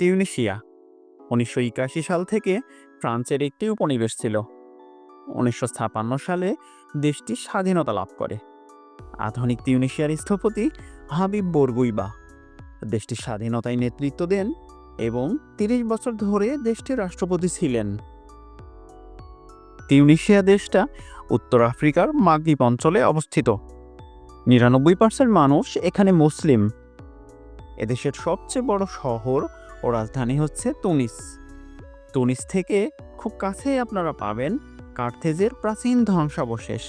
Tunisia. উনিশশো একাশি সাল থেকে ফ্রান্সের একটি উপনিবেশ ছিল। উনিশশো ছাপান্ন সালে দেশটি স্বাধীনতা লাভ করে। আধুনিক তিউনিশিয়ার স্থপতি হাবিব বরগুইবা দেশটির স্বাধীনতায় নেতৃত্ব দেন এবং তিরিশ বছর ধরে দেশটির রাষ্ট্রপতি ছিলেন। তিউনিশিয়া দেশটা উত্তর আফ্রিকার মাগদ্বীপ অঞ্চলে অবস্থিত। নিরানব্বই পার্সেন্ট মানুষ এখানে মুসলিম। এদেশের সবচেয়ে বড় শহর ও রাজধানী হচ্ছে তুনিস। তুনিস থেকে খুব কাছেই আপনারা পাবেন কার্থেজের প্রাচীন ধ্বংসাবশেষ।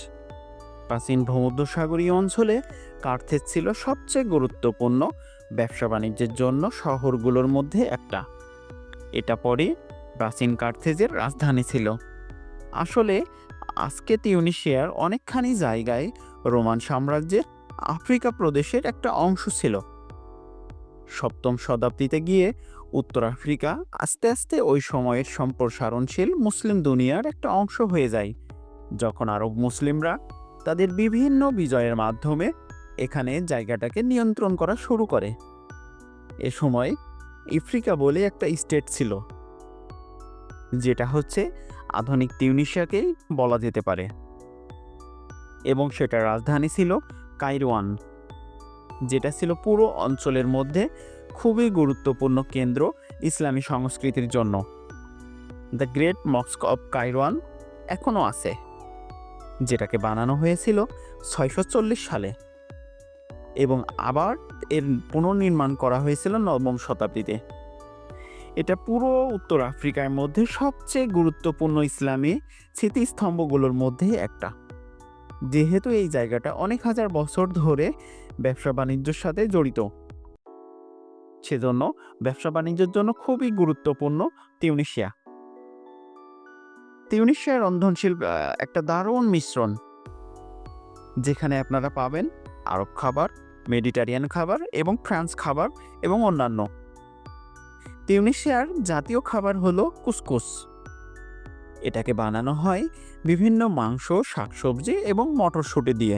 প্রাচীন ভূমধ্যসাগরীয় অঞ্চলে কার্থেজ ছিল সবচেয়ে গুরুত্বপূর্ণ ব্যবসা বাণিজ্যের জন্য শহরগুলোর মধ্যে একটা। এটা পরে প্রাচীন কার্থেজের রাজধানী ছিল। আসলে আজকে তিউনিশিয়ার অনেকখানি জায়গায় রোমান সাম্রাজ্যের আফ্রিকা প্রদেশের একটা অংশ ছিল। সপ্তম শতাব্দীতে গিয়ে উত্তর আফ্রিকা আস্তে আস্তে ওই সময়ের সম্প্রসারণশীল মুসলিম দুনিয়ার একটা অংশ হয়ে যায়, যখন আরব মুসলিমরা তাদের বিভিন্ন বিজয়ের মাধ্যমে এখানে জায়গাটাকে নিয়ন্ত্রণ করা শুরু করে। এ সময় ইফ্রিকা বলে একটা স্টেট ছিল, যেটা হচ্ছে আধুনিক তিউনিশিয়াকেই বলা যেতে পারে। এবং সেটার রাজধানী ছিল কাইরোয়ান যেটা ছিল পুরো অঞ্চলের মধ্যে খুবই গুরুত্বপূর্ণ কেন্দ্র ইসলামী সংস্কৃতির জন্য। The great mosque of Kairouan এখনও আছে, যেটাকে বানানো হয়েছিল ছয়শো চল্লিশ সালে এবং আবার এর পুনর্নির্মাণ করা হয়েছিল নবম শতাব্দীতে। এটা পুরো উত্তর আফ্রিকার মধ্যে সবচেয়ে গুরুত্বপূর্ণ ইসলামী স্মৃতিস্তম্ভগুলোর মধ্যে একটা। যেহেতু এই জায়গাটা অনেক হাজার বছর ধরে ব্যবসা বাণিজ্যের সাথে জড়িত। সেজন্য ব্যবসা বাণিজ্যের জন্য খুবই গুরুত্বপূর্ণ তিউনিশিয়া তিউনিশিয়ার রন্ধনশীল আহ, একটা দারুণ মিশ্রণ। যেখানে আপনারা পাবেন আরব খাবার মেডিটারিয়ান খাবার এবং ফ্রান্স খাবার এবং অন্যান্য। তিউনিশিয়ার জাতীয় খাবার হলো কুসকুস। এটাকে বানানো হয় বিভিন্ন মাংস শাকসবজি এবং মটরশুঁটি দিয়ে।